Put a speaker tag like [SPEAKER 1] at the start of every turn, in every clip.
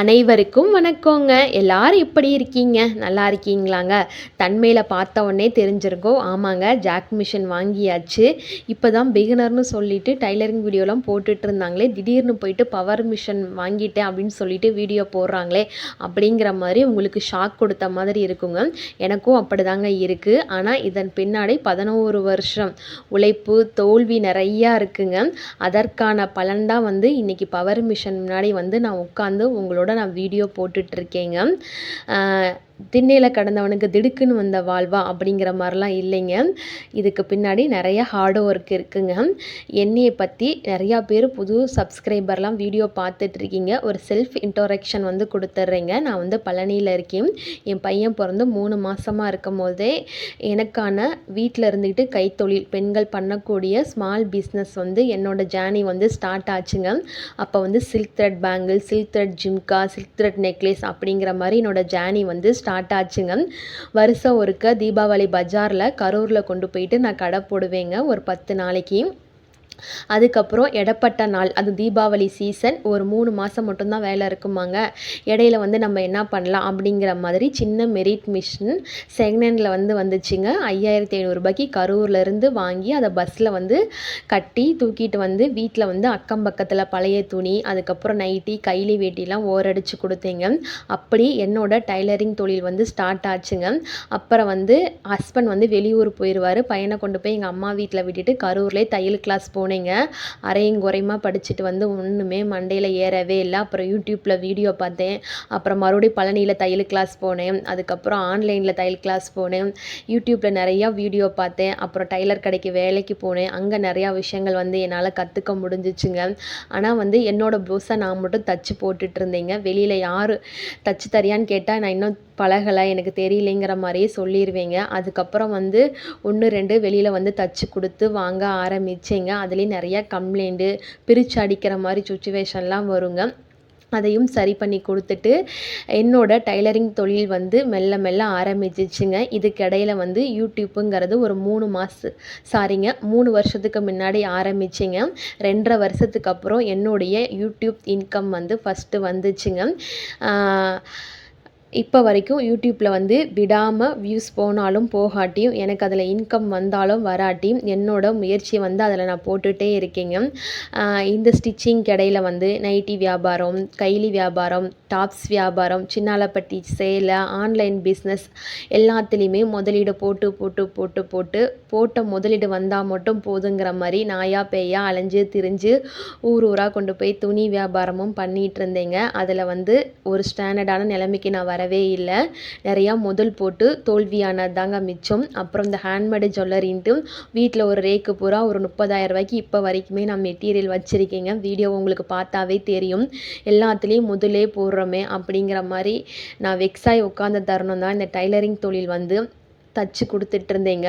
[SPEAKER 1] அனைவருக்கும் வணக்கங்க எல்லாரும் எப்படி இருக்கீங்க நல்லா இருக்கீங்களாங்க தன்மையில் பார்த்த உடனே தெரிஞ்சிருக்கோம் ஆமாங்க ஜாக் மிஷின் வாங்கியாச்சு இப்போ தான் பிகினர்னு சொல்லிட்டு டைலரிங் வீடியோலாம் போட்டுட்டு இருந்தாங்களே திடீர்னு போயிட்டு பவர் மிஷின் வாங்கிட்டேன் அப்படின்னு சொல்லிட்டு வீடியோ போடுறாங்களே அப்படிங்கிற மாதிரி உங்களுக்கு ஷாக் கொடுத்த மாதிரி இருக்குங்க எனக்கும் அப்படிதாங்க இருக்குது ஆனால் இதன் பின்னாடி பதினோரு வருஷம் உழைப்பு தோல்வி நிறையா இருக்குங்க அதற்கான பலன் தான் வந்து இன்றைக்கி பவர் மிஷின் முன்னாடி வந்து நான் உட்காந்து உங்களோட நான் வீடியோ போட்டுட்ருக்கேங்க திண்ணையில் கடந்தவனுக்கு திடுக்குன்னு வந்த வாழ்வா அப்படிங்கிற மாதிரிலாம் இல்லைங்க இதுக்கு பின்னாடி நிறைய ஹார்ட் ஒர்க் இருக்குங்க என்னையை பற்றி நிறையா பேர் புது சப்ஸ்கிரைபர்லாம் வீடியோ பார்த்துட்ருக்கீங்க ஒரு செல்ஃப் இன்ட்ரோடக்ஷன் வந்து கொடுத்துட்றேங்க நான் வந்து பழனியில் இருக்கேன் என் பையன் பிறந்து மூணு மாதமாக இருக்கும் போதே எனக்கான வீட்டில் இருந்துக்கிட்டு கைத்தொழில் பெண்கள் பண்ணக்கூடிய ஸ்மால் பிஸ்னஸ் வந்து என்னோடய ஜேர்னி வந்து ஸ்டார்ட் ஆச்சுங்க அப்போ வந்து silk thread bangle silk thread ஜிம்கா சில்க் த்ரெட் நெக்லஸ் அப்படிங்கிற மாதிரி என்னோடய ஜேர்னி வந்து ஸ்டார்ட் ஆச்சுங்க வருஷம் ஒருக்க தீபாவளி பஜாரில் கரூரில் கொண்டு போயிட்டு நான் கடை போடுவேங்க ஒரு பத்து நாளைக்கு அதுக்கப்புறம் இடைப்பட்ட நாள் அது தீபாவளி சீசன் ஒரு மூணு மாதம் மட்டும்தான் வேலை இருக்குமாங்க இடையில வந்து நம்ம என்ன பண்ணலாம் அப்படிங்கிற மாதிரி சின்ன மெரிட் மிஷின் செகண்ட் வந்து வந்துச்சுங்க ஐயாயிரத்தி ஐநூறுரூபாய்க்கு கரூர்லேருந்து வாங்கி அதை பஸ்ஸில் வந்து கட்டி தூக்கிட்டு வந்து வீட்டில் வந்து அக்கம் பக்கத்தில் பழைய துணி அதுக்கப்புறம் நைட்டி கைலி வேட்டிலாம் ஓரடிச்சு கொடுத்தீங்க அப்படி என்னோட டைலரிங் தொழில் வந்து ஸ்டார்ட் ஆச்சுங்க அப்புறம் வந்து ஹஸ்பண்ட் வந்து வெளியூர் போயிடுவார் பையனை கொண்டு போய் எங்கள் அம்மா வீட்டில் விட்டுட்டு கரூர்லேயே தையல் கிளாஸ் போ போனேங்க அரையும் குறையுமா படிச்சுட்டு வந்து ஒன்றுமே மண்டையில் ஏறவே இல்லை அப்புறம் யூடியூப்பில் வீடியோ பார்த்தேன் அப்புறம் மறுபடியும் பழனியில் தையல் கிளாஸ் போனேன் அதுக்கப்புறம் ஆன்லைனில் தையல் கிளாஸ் போனேன் யூடியூப்பில் நிறையா வீடியோ பார்த்தேன் அப்புறம் டைலர் கடைக்கு வேலைக்கு போனேன் அங்கே நிறையா விஷயங்கள் வந்து என்னால் கற்றுக்க முடிஞ்சிச்சுங்க ஆனால் வந்து என்னோடய ப்ளூஸை நான் மட்டும் தச்சு போட்டுட்டு இருந்தேங்க வெளியில் யார் தச்சு தரியான்னு கேட்டால் நான் இன்னும் பழகலை எனக்கு தெரியலைங்கிற மாதிரியே சொல்லிடுவீங்க அதுக்கப்புறம் வந்து ஒன்று ரெண்டு வெளியில் வந்து தச்சு கொடுத்து வாங்க ஆரம்பிச்சேங்க அதுலேயும் நிறையா கம்ப்ளைண்ட்டு பிரித்து அடிக்கிற மாதிரி சுச்சுவேஷன்லாம் வருங்க அதையும் சரி பண்ணி கொடுத்துட்டு என்னோடய டைலரிங் தொழில் வந்து மெல்ல மெல்ல ஆரம்பிச்சிச்சுங்க இதுக்கிடையில் வந்து யூடியூப்புங்கிறது ஒரு மூணு மாதம் சாரிங்க மூணு வருஷத்துக்கு முன்னாடி ஆரம்பிச்சிங்க ரெண்டரை வருஷத்துக்கு அப்புறம் என்னுடைய யூடியூப் இன்கம் வந்து ஃபஸ்ட்டு வந்துச்சுங்க இப்போ வரைக்கும் யூடியூப்பில் வந்து விடாமல் வியூஸ் போனாலும் போகாட்டியும் எனக்கு அதில் இன்கம் வந்தாலும் வராட்டியும் என்னோட முயற்சியை வந்து அதில் நான் போட்டுகிட்டே இருக்கேங்க இந்த ஸ்டிச்சிங் கடையில் வந்து நைட்டி வியாபாரம் கைலி வியாபாரம் டாப்ஸ் வியாபாரம் சின்னாலப்பட்டி சேலை ஆன்லைன் பிஸ்னஸ் எல்லாத்துலேயுமே முதலீடு போட்டு போட்டு போட்டு போட்டு போட்ட முதலீடு வந்தால் மட்டும் போதுங்கிற மாதிரி நாயா பேயா அலைஞ்சு திரிஞ்சு ஊர் ஊராக கொண்டு போய் துணி வியாபாரமும் பண்ணிகிட்டு இருந்தேங்க அதில் வந்து ஒரு ஸ்டாண்டர்டான நிலைமைக்கு நான் வர பண்ணவே இல்லை நிறையா முதல் போட்டு தோல்வியானது தாங்க மிச்சம் அப்புறம் இந்த ஹேண்ட்மேடு ஜுவல்லரின்ட்டு வீட்டில் ஒரு ரேக்கு பூரா ஒரு முப்பதாயிரம் ரூபாய்க்கு இப்போ வரைக்குமே நான் மெட்டீரியல் வச்சுருக்கேங்க வீடியோ உங்களுக்கு பார்த்தாவே தெரியும் எல்லாத்துலேயும் முதலே போடுறோமே அப்படிங்கிற மாதிரி நான் வெக்ஸாய் உட்காந்த தருணம் தான் இந்த டைலரிங் தொழில் வந்து தச்சு கொடுத்துட்டு இருந்தீங்க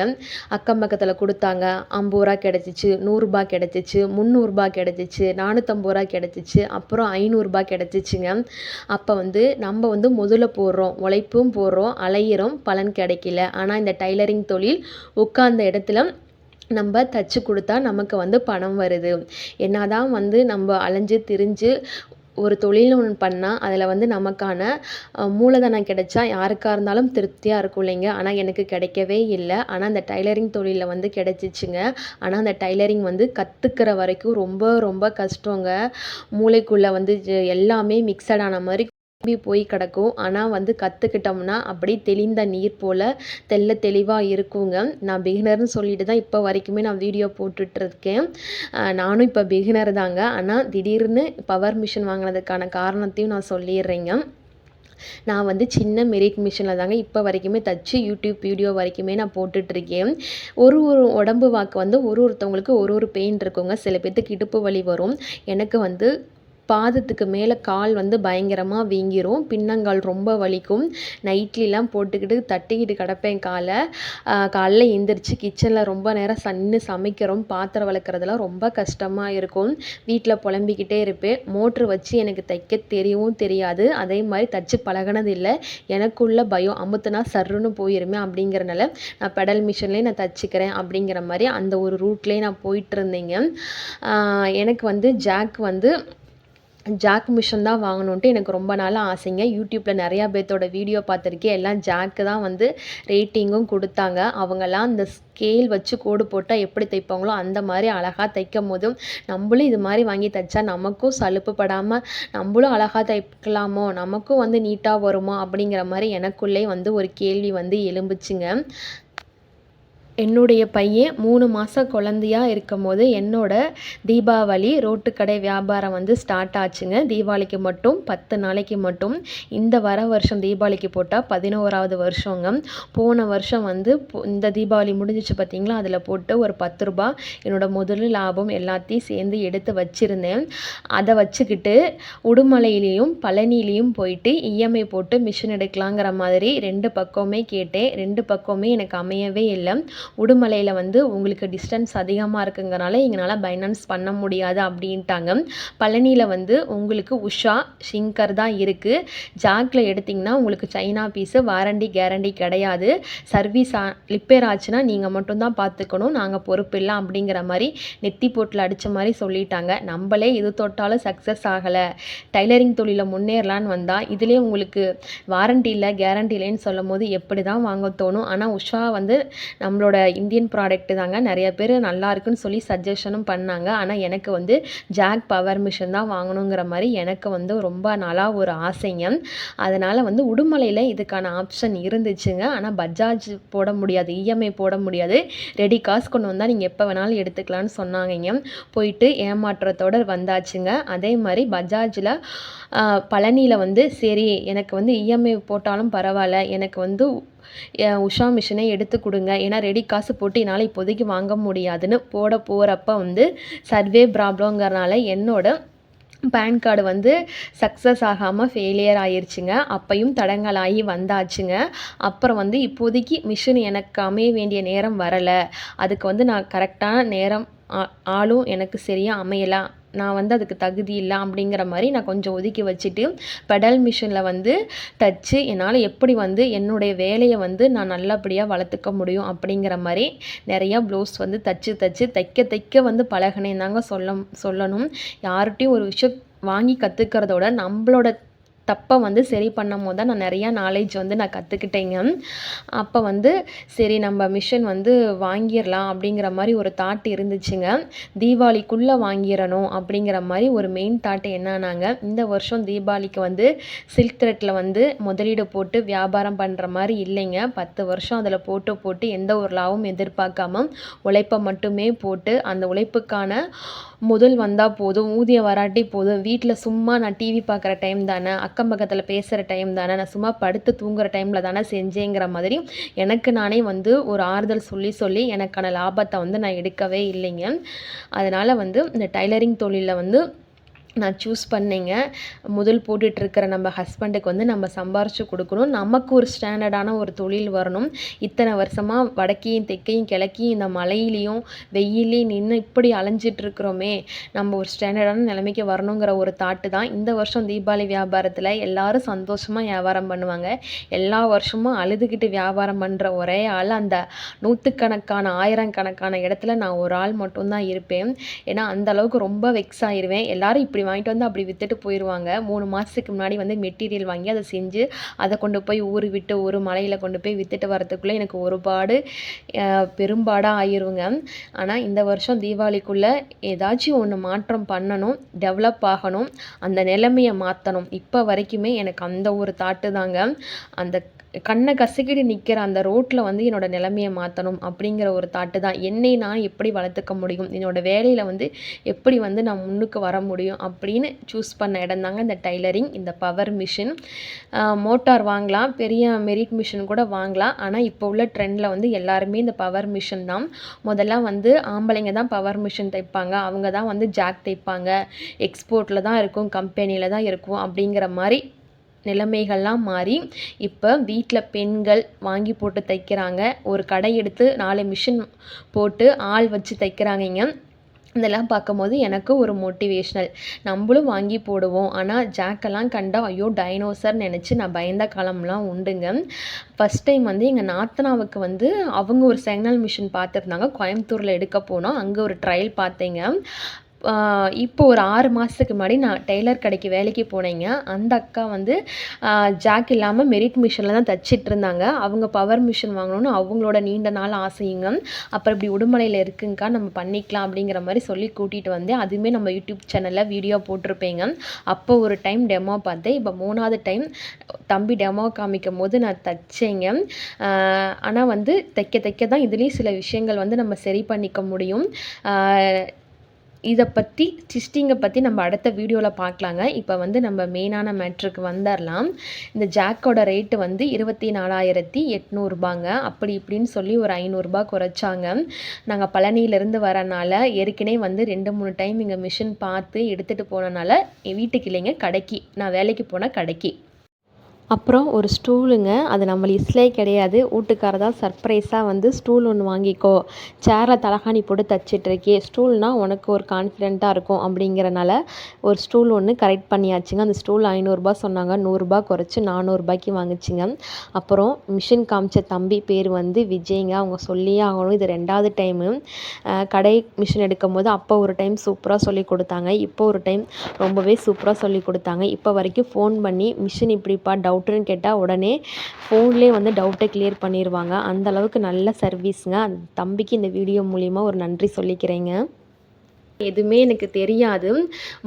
[SPEAKER 1] அக்கம் பக்கத்தில் கொடுத்தாங்க ஐம்பது ரூபா கிடச்சிச்சு நூறுரூபா கிடச்சிச்சு முந்நூறுரூபா கிடச்சிச்சு நானூற்றம்பது ரூபா கிடச்சிச்சு அப்புறம் ஐநூறுரூபா கிடச்சிச்சுங்க அப்போ வந்து நம்ம வந்து முதல்ல போடுறோம் உழைப்பும் போடுறோம் அலையிறோம் பலன் கிடைக்கல ஆனால் இந்த டைலரிங் தொழில் உட்கார்ந்த இடத்துல நம்ம தச்சு கொடுத்தா நமக்கு வந்து பணம் வருது என்னதான் வந்து நம்ம அலைஞ்சு திரிஞ்சு ஒரு தொழில் ஒன்று பண்ணால் அதில் வந்து நமக்கான மூலதனம் கிடைச்சா யாருக்காக இருந்தாலும் திருப்தியாக இருக்கும் இல்லைங்க ஆனால் எனக்கு கிடைக்கவே இல்லை ஆனால் அந்த டைலரிங் தொழிலில் வந்து கிடைச்சிச்சுங்க ஆனால் அந்த டைலரிங் வந்து கற்றுக்கிற வரைக்கும் ரொம்ப ரொம்ப கஷ்டங்க மூளைக்குள்ளே வந்து எல்லாமே மிக்சடான மாதிரி திரும்பி போய் கிடக்கும் ஆனால் வந்து கற்றுக்கிட்டோம்னா அப்படி தெளிந்த நீர் போல் தெல்ல தெளிவாக இருக்குங்க நான் பிகினர்னு சொல்லிட்டு தான் இப்போ வரைக்குமே நான் வீடியோ போட்டுட்ருக்கேன் நானும் இப்போ பிகினர் தாங்க ஆனால் திடீர்னு பவர் மிஷின் வாங்கினதுக்கான காரணத்தையும் நான் சொல்லிடுறேங்க நான் வந்து சின்ன மெரிட் மிஷினில் தாங்க இப்போ வரைக்குமே தச்சு யூடியூப் வீடியோ வரைக்குமே நான் போட்டுட்ருக்கேன் ஒரு ஒரு உடம்பு வாக்கு வந்து ஒரு ஒருத்தவங்களுக்கு ஒரு ஒரு பெயின் இருக்குங்க சில பேர்த்துக்கு இடுப்பு வலி வரும் எனக்கு வந்து பாதத்துக்கு மேலே கால் வந்து பயங்கரமாக வீங்கிரும் பின்னங்கால் ரொம்ப வலிக்கும் நைட்லிலாம் போட்டுக்கிட்டு தட்டிக்கிட்டு கிடப்பேன் காலை காலைல எந்திரிச்சு கிச்சனில் ரொம்ப நேரம் சன்னு சமைக்கிறோம் பாத்திரம் வளர்க்குறதுலாம் ரொம்ப கஷ்டமாக இருக்கும் வீட்டில் புலம்பிக்கிட்டே இருப்பேன் மோட்ரு வச்சு எனக்கு தைக்க தெரியவும் தெரியாது அதே மாதிரி தச்சு பழகினது இல்லை எனக்குள்ள பயம் அமுத்துனா சர்ருன்னு போயிருமே அப்படிங்கிறனால நான் பெடல் மிஷின்லேயே நான் தைச்சிக்கிறேன் அப்படிங்கிற மாதிரி அந்த ஒரு ரூட்லேயே நான் போயிட்டு இருந்தேங்க எனக்கு வந்து ஜாக் வந்து ஜாக் மிஷின் தான் வாங்கணுன்ட்டு எனக்கு ரொம்ப நாளாக ஆசைங்க யூடியூப்பில் நிறையா பேர்த்தோட வீடியோ பார்த்துருக்கேன் எல்லாம் ஜாக்கு தான் வந்து ரேட்டிங்கும் கொடுத்தாங்க அவங்கெல்லாம் அந்த ஸ்கேல் வச்சு கோடு போட்டால் எப்படி தைப்பாங்களோ அந்த மாதிரி அழகாக தைக்கும் போதும் நம்மளும் இது மாதிரி வாங்கி தைச்சா நமக்கும் சலுப்பு படாமல் நம்மளும் அழகாக தைக்கலாமோ நமக்கும் வந்து நீட்டாக வருமோ அப்படிங்கிற மாதிரி எனக்குள்ளே வந்து ஒரு கேள்வி வந்து எலும்புச்சுங்க என்னுடைய பையன் மூணு மாதம் குழந்தையா இருக்கும் போது என்னோடய தீபாவளி ரோட்டுக்கடை வியாபாரம் வந்து ஸ்டார்ட் ஆச்சுங்க தீபாவளிக்கு மட்டும் பத்து நாளைக்கு மட்டும் இந்த வர வருஷம் தீபாவளிக்கு போட்டால் பதினோராவது வருஷங்க போன வருஷம் வந்து இந்த தீபாவளி முடிஞ்சிச்சு பார்த்திங்களா அதில் போட்டு ஒரு பத்து ரூபா என்னோடய முதல் லாபம் எல்லாத்தையும் சேர்ந்து எடுத்து வச்சுருந்தேன் அதை வச்சுக்கிட்டு உடுமலையிலையும் பழனிலையும் போயிட்டு இஎம்ஐ e போட்டு மிஷின் எடுக்கலாங்கிற மாதிரி ரெண்டு பக்கமே கேட்டேன் ரெண்டு பக்கமே எனக்கு அமையவே இல்லை உடுமலையில் வந்து உங்களுக்கு டிஸ்டன்ஸ் அதிகமாக இருக்குங்கிறனால எங்களால் பைனான்ஸ் பண்ண முடியாது அப்படின்ட்டாங்க பழனியில் வந்து உங்களுக்கு உஷா ஷிங்கர் தான் இருக்குது ஜாக்கில் எடுத்திங்கன்னா உங்களுக்கு சைனா பீஸு வாரண்டி கேரண்டி கிடையாது சர்வீஸ் ரிப்பேர் ஆச்சுன்னா நீங்கள் மட்டும்தான் பார்த்துக்கணும் நாங்கள் பொறுப்பு இல்லை அப்படிங்கிற மாதிரி நெத்தி போட்டில் அடித்த மாதிரி சொல்லிட்டாங்க நம்மளே இது தொட்டாலும் சக்ஸஸ் ஆகலை டைலரிங் தொழிலில் முன்னேறலான்னு வந்தால் இதிலே உங்களுக்கு வாரண்டி இல்லை கேரண்டி இல்லைன்னு சொல்லும் போது எப்படி தான் வாங்க தோணும் ஆனால் உஷா வந்து நம்மளோட இந்தியன் ப்ராடக்ட்டு தாங்க நிறைய பேர் நல்லா இருக்குன்னு சொல்லி சஜஷனும் பண்ணாங்க ஆனால் எனக்கு வந்து ஜாக் பவர் மிஷின் தான் வாங்கணுங்கிற மாதிரி எனக்கு வந்து ரொம்ப நாளாக ஒரு ஆசைங்க அதனால் வந்து உடுமலையில் இதுக்கான ஆப்ஷன் இருந்துச்சுங்க ஆனால் பஜாஜ் போட முடியாது இஎம்ஐ e போட முடியாது ரெடி காசு கொண்டு வந்தால் நீங்கள் எப்போ வேணாலும் எடுத்துக்கலான்னு சொன்னாங்க போயிட்டு ஏமாற்றத்தோடு வந்தாச்சுங்க அதே மாதிரி பஜாஜில் பழனியில் வந்து சரி எனக்கு வந்து இஎம்ஐ e போட்டாலும் பரவாயில்ல எனக்கு வந்து உஷா மிஷினை எடுத்து கொடுங்க ஏன்னா ரெடி காசு போட்டு என்னால் இப்போதைக்கு வாங்க முடியாதுன்னு போட போகிறப்ப வந்து சர்வே ப்ராப்ளங்கிறனால என்னோட பேன் கார்டு வந்து சக்ஸஸ் ஆகாமல் ஃபெயிலியர் ஆயிடுச்சுங்க அப்பையும் தடங்கலாகி வந்தாச்சுங்க அப்புறம் வந்து இப்போதைக்கு மிஷின் எனக்கு அமைய வேண்டிய நேரம் வரலை அதுக்கு வந்து நான் கரெக்டான நேரம் ஆளும் எனக்கு சரியாக அமையலாம் நான் வந்து அதுக்கு தகுதி இல்லை அப்படிங்கிற மாதிரி நான் கொஞ்சம் ஒதுக்கி வச்சுட்டு பெடல் மிஷினில் வந்து தச்சு என்னால் எப்படி வந்து என்னுடைய வேலையை வந்து நான் நல்லபடியாக வளர்த்துக்க முடியும் அப்படிங்கிற மாதிரி நிறையா ப்ளவுஸ் வந்து தச்சு தச்சு தைக்க தைக்க வந்து பழகினேன் தாங்க சொல்ல சொல்லணும் யார்கிட்டையும் ஒரு விஷயம் வாங்கி கற்றுக்கிறதோட நம்மளோட தப்பை வந்து சரி பண்ணும் போது தான் நான் நிறையா நாலேஜ் வந்து நான் கற்றுக்கிட்டேங்க அப்போ வந்து சரி நம்ம மிஷின் வந்து வாங்கிடலாம் அப்படிங்கிற மாதிரி ஒரு தாட் இருந்துச்சுங்க தீபாவளிக்குள்ளே வாங்கிடணும் அப்படிங்கிற மாதிரி ஒரு மெயின் தாட்டு என்னன்னாங்க இந்த வருஷம் தீபாவளிக்கு வந்து சில்க் த்ரெட்டில் வந்து முதலீடு போட்டு வியாபாரம் பண்ணுற மாதிரி இல்லைங்க பத்து வருஷம் அதில் போட்டு போட்டு எந்த ஒரு லாபம் எதிர்பார்க்காம உழைப்பை மட்டுமே போட்டு அந்த உழைப்புக்கான முதல் வந்தால் போதும் ஊதியம் வராட்டி போதும் வீட்டில் சும்மா நான் டிவி பார்க்குற டைம் தானே அக்கம் பக்கத்தில் பேசுகிற டைம் தானே நான் சும்மா படுத்து தூங்குகிற டைமில் தானே செஞ்சேங்கிற மாதிரி எனக்கு நானே வந்து ஒரு ஆறுதல் சொல்லி சொல்லி எனக்கான லாபத்தை வந்து நான் எடுக்கவே இல்லைங்க அதனால் வந்து இந்த டைலரிங் தொழிலில் வந்து நான் சூஸ் பண்ணிங்க முதல் போட்டுட்ருக்கிற நம்ம ஹஸ்பண்டுக்கு வந்து நம்ம சம்பாரித்து கொடுக்கணும் நமக்கு ஒரு ஸ்டாண்டர்டான ஒரு தொழில் வரணும் இத்தனை வருஷமாக வடக்கையும் தெற்கையும் கிழக்கையும் இந்த மலையிலையும் வெயிலையும் நின்று இப்படி அலைஞ்சிட்ருக்குறோமே நம்ம ஒரு ஸ்டாண்டர்டான நிலைமைக்கு வரணுங்கிற ஒரு தாட்டு தான் இந்த வருஷம் தீபாவளி வியாபாரத்தில் எல்லோரும் சந்தோஷமாக வியாபாரம் பண்ணுவாங்க எல்லா வருஷமும் அழுதுகிட்டு வியாபாரம் பண்ணுற ஒரே ஆள் அந்த நூற்றுக்கணக்கான ஆயிரம் கணக்கான இடத்துல நான் ஒரு ஆள் மட்டும்தான் இருப்பேன் ஏன்னா அந்தளவுக்கு ரொம்ப வெக்ஸ் ஆயிடுவேன் எல்லோரும் இப்படி வாங்கிட்டு வந்து அப்படி வித்துட்டு போயிடுவாங்க மூணு மாதத்துக்கு முன்னாடி வந்து மெட்டீரியல் வாங்கி அதை செஞ்சு அதை கொண்டு போய் ஊர் விட்டு ஒரு மலையில் கொண்டு போய் வித்துட்டு வரத்துக்குள்ளே எனக்கு ஒருபாடு பெரும்பாடாக ஆயிடுவேங்க ஆனால் இந்த வருஷம் தீபாவளிக்குள்ளே ஏதாச்சும் ஒன்று மாற்றம் பண்ணணும் டெவலப் ஆகணும் அந்த நிலைமையை மாற்றணும் இப்போ வரைக்குமே எனக்கு அந்த ஒரு தாட்டு தாங்க அந்த கண்ணை கசக்கிட்டு நிற்கிற அந்த ரோட்டில் வந்து என்னோடய நிலைமையை மாற்றணும் அப்படிங்கிற ஒரு தாட்டு தான் என்னை நான் எப்படி வளர்த்துக்க முடியும் என்னோடய வேலையில் வந்து எப்படி வந்து நான் முன்னுக்கு வர முடியும் அப்படின்னு சூஸ் பண்ண இடம் தாங்க இந்த டைலரிங் இந்த பவர் மிஷின் மோட்டார் வாங்கலாம் பெரிய மெரிட் மிஷின் கூட வாங்கலாம் ஆனால் இப்போ உள்ள ட்ரெண்டில் வந்து எல்லாருமே இந்த பவர் மிஷின் தான் முதல்ல வந்து ஆம்பளைங்க தான் பவர் மிஷின் தைப்பாங்க அவங்க தான் வந்து ஜாக் தைப்பாங்க எக்ஸ்போர்ட்டில் தான் இருக்கும் கம்பெனியில் தான் இருக்கும் அப்படிங்கிற மாதிரி நிலைமைகள்லாம் மாறி இப்போ வீட்டில் பெண்கள் வாங்கி போட்டு தைக்கிறாங்க ஒரு கடை எடுத்து நாலு மிஷின் போட்டு ஆள் வச்சு இங்கே இதெல்லாம் பார்க்கும்போது எனக்கு ஒரு மோட்டிவேஷ்னல் நம்மளும் வாங்கி போடுவோம் ஆனால் ஜாக்கெல்லாம் கண்டால் ஐயோ டைனோசர் நினச்சி நான் பயந்த காலம்லாம் உண்டுங்க ஃபஸ்ட் டைம் வந்து எங்கள் நாத்தனாவுக்கு வந்து அவங்க ஒரு செக்னல் மிஷின் பார்த்துருந்தாங்க கோயம்புத்தூரில் எடுக்க போனோம் அங்கே ஒரு ட்ரையல் பார்த்தேங்க இப்போது ஒரு ஆறு மாதத்துக்கு முன்னாடி நான் டெய்லர் கடைக்கு வேலைக்கு போனேங்க அந்த அக்கா வந்து ஜாக் இல்லாமல் மெரிட் மிஷினில் தான் தச்சிட்டு இருந்தாங்க அவங்க பவர் மிஷின் வாங்கணும்னு அவங்களோட நீண்ட நாள் ஆசைங்க அப்புறம் இப்படி உடுமலையில் இருக்குங்கக்கா நம்ம பண்ணிக்கலாம் அப்படிங்கிற மாதிரி சொல்லி கூட்டிகிட்டு வந்தேன் அதுவுமே நம்ம யூடியூப் சேனலில் வீடியோ போட்டிருப்பேங்க அப்போ ஒரு டைம் டெமோ பார்த்தேன் இப்போ மூணாவது டைம் தம்பி டெமோ காமிக்கும் போது நான் தைச்சேங்க ஆனால் வந்து தைக்க தைக்க தான் இதுலேயும் சில விஷயங்கள் வந்து நம்ம சரி பண்ணிக்க முடியும் இதை பற்றி சிஸ்டிங்கை பற்றி நம்ம அடுத்த வீடியோவில் பார்க்கலாங்க இப்போ வந்து நம்ம மெயினான மேட்ருக்கு வந்துடலாம் இந்த ஜாக்கோட ரேட்டு வந்து இருபத்தி நாலாயிரத்தி எட்நூறுபாங்க அப்படி இப்படின்னு சொல்லி ஒரு ஐநூறுரூபா குறைச்சாங்க நாங்கள் பழனியிலேருந்து வரனால ஏற்கனவே வந்து ரெண்டு மூணு டைம் இங்கே மிஷின் பார்த்து எடுத்துகிட்டு போனனால வீட்டுக்கு இல்லைங்க கடைக்கு நான் வேலைக்கு போனால் கடைக்கு அப்புறம் ஒரு ஸ்டூலுங்க அது நம்ம லிஸ்ட்லேயே கிடையாது வீட்டுக்காரர் தான் சர்ப்ரைஸாக வந்து ஸ்டூல் ஒன்று வாங்கிக்கோ சேரில் தலகாணி போட்டு இருக்கே ஸ்டூல்னால் உனக்கு ஒரு கான்ஃபிடென்ட்டாக இருக்கும் அப்படிங்கிறனால ஒரு ஸ்டூல் ஒன்று கரெக்ட் பண்ணியாச்சுங்க அந்த ஸ்டூல் ஐநூறுரூபா சொன்னாங்க நூறுரூபா குறைச்சி நானூறுரூபாய்க்கு வாங்கிச்சிங்க அப்புறம் மிஷின் காமிச்ச தம்பி பேர் வந்து விஜய்ங்க அவங்க சொல்லியே ஆகணும் இது ரெண்டாவது டைமு கடை மிஷின் எடுக்கும் போது அப்போ ஒரு டைம் சூப்பராக சொல்லி கொடுத்தாங்க இப்போ ஒரு டைம் ரொம்பவே சூப்பராக சொல்லி கொடுத்தாங்க இப்போ வரைக்கும் ஃபோன் பண்ணி மிஷின் இப்படிப்பா டவுட் டவுட்டுன்னு கேட்டால் உடனே ஃபோன்லேயே வந்து டவுட்டை கிளியர் பண்ணிடுவாங்க அந்த அளவுக்கு நல்ல சர்வீஸுங்க அந்த தம்பிக்கு இந்த வீடியோ மூலிமா ஒரு நன்றி சொல்லிக்கிறேங்க எதுவுமே எனக்கு தெரியாது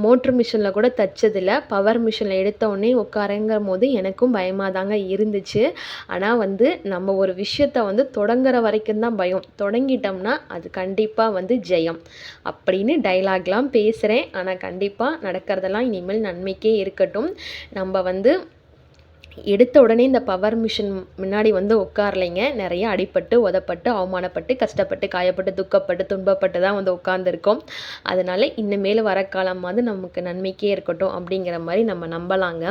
[SPEAKER 1] மோட்ரு மிஷினில் கூட தச்சதில்ல பவர் மிஷினில் எடுத்தோடனே உட்காரங்கும் போது எனக்கும் பயமாக தாங்க இருந்துச்சு ஆனால் வந்து நம்ம ஒரு விஷயத்த வந்து தொடங்குற வரைக்கும் தான் பயம் தொடங்கிட்டோம்னா அது கண்டிப்பாக வந்து ஜெயம் அப்படின்னு டைலாக்லாம் பேசுகிறேன் ஆனால் கண்டிப்பாக நடக்கிறதெல்லாம் இனிமேல் நன்மைக்கே இருக்கட்டும் நம்ம வந்து எடுத்த உடனே இந்த பவர் மிஷின் முன்னாடி வந்து உட்காரலைங்க நிறைய அடிப்பட்டு உதப்பட்டு அவமானப்பட்டு கஷ்டப்பட்டு காயப்பட்டு துக்கப்பட்டு துன்பப்பட்டு தான் வந்து உட்காந்துருக்கோம் அதனால் இனிமேல் வர காலமாவது நமக்கு நன்மைக்கே இருக்கட்டும் அப்படிங்கிற மாதிரி நம்ம நம்பலாங்க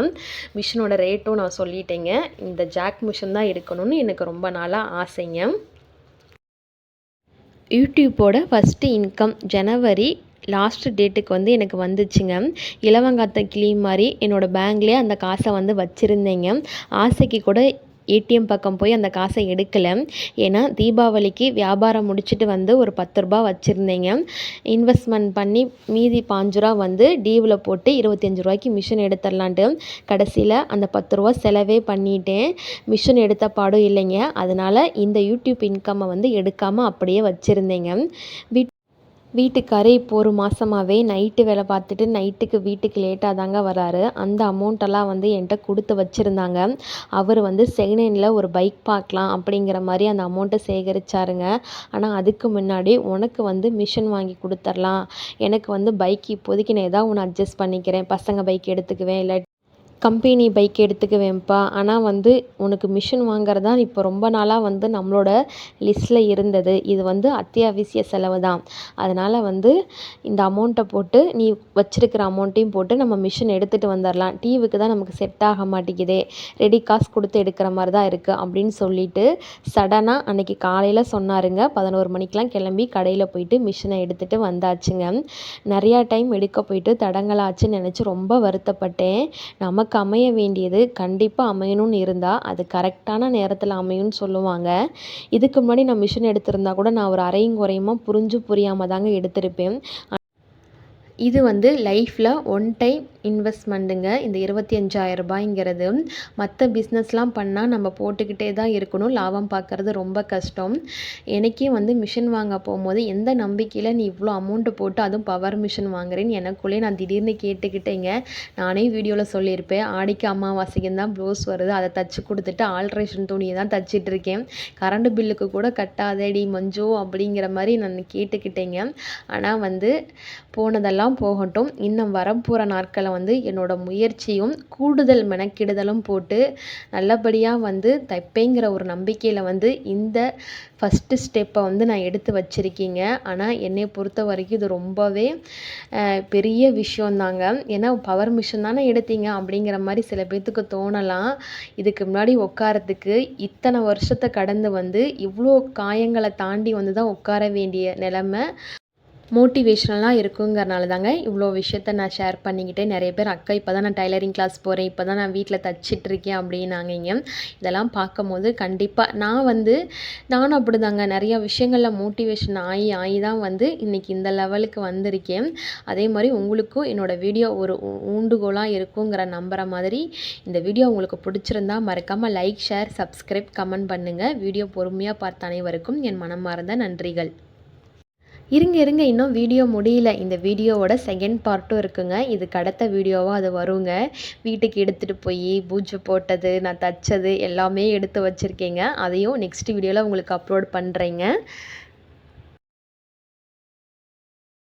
[SPEAKER 1] மிஷினோட ரேட்டும் நான் சொல்லிட்டேங்க இந்த ஜாக் மிஷின் தான் எடுக்கணும்னு எனக்கு ரொம்ப நாளாக ஆசைங்க யூடியூப்போட ஃபஸ்ட்டு இன்கம் ஜனவரி லாஸ்ட் டேட்டுக்கு வந்து எனக்கு வந்துச்சுங்க இலவங்காத்த கிளி மாதிரி என்னோடய பேங்க்லேயே அந்த காசை வந்து வச்சுருந்தேங்க ஆசைக்கு கூட ஏடிஎம் பக்கம் போய் அந்த காசை எடுக்கலை ஏன்னா தீபாவளிக்கு வியாபாரம் முடிச்சுட்டு வந்து ஒரு பத்து ரூபா வச்சுருந்தேங்க இன்வெஸ்ட்மெண்ட் பண்ணி மீதி பாஞ்சு ரூபா வந்து டீவில் போட்டு இருபத்தஞ்சி ரூபாய்க்கு மிஷின் எடுத்துடலான்ட்டு கடைசியில் அந்த பத்து ரூபா செலவே பண்ணிட்டேன் மிஷின் எடுத்த பாடும் இல்லைங்க அதனால் இந்த யூடியூப் இன்கம்மை வந்து எடுக்காமல் அப்படியே வச்சுருந்தேங்க வீட்டுக்காரே இப்போ ஒரு மாதமாவே நைட்டு வேலை பார்த்துட்டு நைட்டுக்கு வீட்டுக்கு லேட்டாக தாங்க வராரு அந்த அமௌண்ட்டெல்லாம் வந்து என்கிட்ட கொடுத்து வச்சுருந்தாங்க அவர் வந்து செகண்ட் ஒரு பைக் பார்க்கலாம் அப்படிங்கிற மாதிரி அந்த அமௌண்ட்டை சேகரித்தாருங்க ஆனால் அதுக்கு முன்னாடி உனக்கு வந்து மிஷின் வாங்கி கொடுத்துர்லாம் எனக்கு வந்து பைக் இப்போதைக்கு நான் ஏதாவது ஒன்று அட்ஜஸ்ட் பண்ணிக்கிறேன் பசங்க பைக் எடுத்துக்குவேன் இல்லை கம்பெனி பைக் எடுத்துக்குவேன்ப்பா ஆனால் வந்து உனக்கு மிஷின் வாங்குறது தான் இப்போ ரொம்ப நாளாக வந்து நம்மளோட லிஸ்ட்டில் இருந்தது இது வந்து அத்தியாவசிய செலவு தான் அதனால் வந்து இந்த அமௌண்ட்டை போட்டு நீ வச்சிருக்கிற அமௌண்ட்டையும் போட்டு நம்ம மிஷின் எடுத்துகிட்டு வந்துடலாம் டிவிக்கு தான் நமக்கு செட் ஆக மாட்டேங்குதே ரெடி காசு கொடுத்து எடுக்கிற மாதிரி தான் இருக்குது அப்படின்னு சொல்லிட்டு சடனாக அன்னைக்கு காலையில் சொன்னாருங்க பதினோரு மணிக்கெலாம் கிளம்பி கடையில் போயிட்டு மிஷினை எடுத்துகிட்டு வந்தாச்சுங்க நிறையா டைம் எடுக்க போயிட்டு தடங்கலாச்சுன்னு நினச்சி ரொம்ப வருத்தப்பட்டேன் நமக்கு நமக்கு அமைய வேண்டியது கண்டிப்பாக அமையணும்னு இருந்தால் அது கரெக்டான நேரத்தில் அமையும்னு சொல்லுவாங்க இதுக்கு முன்னாடி நான் மிஷின் எடுத்திருந்தா கூட நான் ஒரு அரையும் குறையுமா புரிஞ்சு புரியாமல் தாங்க எடுத்திருப்பேன் இது வந்து லைஃப்பில் ஒன் டைம் இன்வெஸ்ட்மெண்ட்டுங்க இந்த இருபத்தி அஞ்சாயிரம் ரூபாய்ங்கிறது மற்ற பிஸ்னஸ்லாம் பண்ணால் நம்ம போட்டுக்கிட்டே தான் இருக்கணும் லாபம் பார்க்குறது ரொம்ப கஷ்டம் எனக்கே வந்து மிஷின் வாங்க போகும்போது எந்த நம்பிக்கையில் நீ இவ்வளோ அமௌண்ட்டு போட்டு அதுவும் பவர் மிஷின் வாங்குறேன்னு எனக்குள்ளே நான் திடீர்னு கேட்டுக்கிட்டேங்க நானே வீடியோவில் சொல்லியிருப்பேன் ஆடிக்கு அமாவாசைக்கு தான் ப்ளவுஸ் வருது அதை தச்சு கொடுத்துட்டு ஆல்ட்ரேஷன் துணியை தான் தச்சிட்டு இருக்கேன் கரண்ட் பில்லுக்கு கூட கட்டாதேடி மஞ்சோ அப்படிங்கிற மாதிரி நான் கேட்டுக்கிட்டேங்க ஆனால் வந்து போனதெல்லாம் போகட்டும் இன்னும் வரப்போகிற நாட்களை வந்து என்னோடய முயற்சியும் கூடுதல் மெனக்கிடுதலும் போட்டு நல்லபடியாக வந்து தைப்பேங்கிற ஒரு நம்பிக்கையில் வந்து இந்த ஃபஸ்ட்டு ஸ்டெப்பை வந்து நான் எடுத்து வச்சுருக்கீங்க ஆனால் என்னை பொறுத்த வரைக்கும் இது ரொம்பவே பெரிய விஷயந்தாங்க ஏன்னா பவர் மிஷின் தானே எடுத்தீங்க அப்படிங்கிற மாதிரி சில பேர்த்துக்கு தோணலாம் இதுக்கு முன்னாடி உட்காரத்துக்கு இத்தனை வருஷத்தை கடந்து வந்து இவ்வளோ காயங்களை தாண்டி வந்து தான் உட்கார வேண்டிய நிலமை மோட்டிவேஷ்னலாக இருக்குங்கிறனால தாங்க இவ்வளோ விஷயத்த நான் ஷேர் பண்ணிக்கிட்டேன் நிறைய பேர் அக்கா இப்போ தான் நான் டைலரிங் கிளாஸ் போகிறேன் இப்போ தான் நான் வீட்டில் தச்சிட்ருக்கேன் அப்படின்னாங்க இதெல்லாம் பார்க்கும்போது கண்டிப்பாக நான் வந்து நானும் அப்படி தாங்க நிறையா விஷயங்களில் மோட்டிவேஷன் ஆகி ஆகி தான் வந்து இன்றைக்கி இந்த லெவலுக்கு வந்திருக்கேன் அதே மாதிரி உங்களுக்கும் என்னோடய வீடியோ ஒரு ஊண்டுகோலாக இருக்குங்கிற நம்புகிற மாதிரி இந்த வீடியோ உங்களுக்கு பிடிச்சிருந்தா மறக்காமல் லைக் ஷேர் சப்ஸ்கிரைப் கமெண்ட் பண்ணுங்கள் வீடியோ பொறுமையாக பார்த்த அனைவருக்கும் என் மனம் மறந்த நன்றிகள் இருங்க இருங்க இன்னும் வீடியோ முடியல இந்த வீடியோவோட செகண்ட் பார்ட்டும் இருக்குங்க இது கடத்த வீடியோவாக அது வருங்க வீட்டுக்கு எடுத்துகிட்டு போய் பூஜை போட்டது நான் தச்சது எல்லாமே எடுத்து வச்சுருக்கேங்க அதையும் நெக்ஸ்ட் வீடியோவில் உங்களுக்கு அப்லோட் பண்ணுறேங்க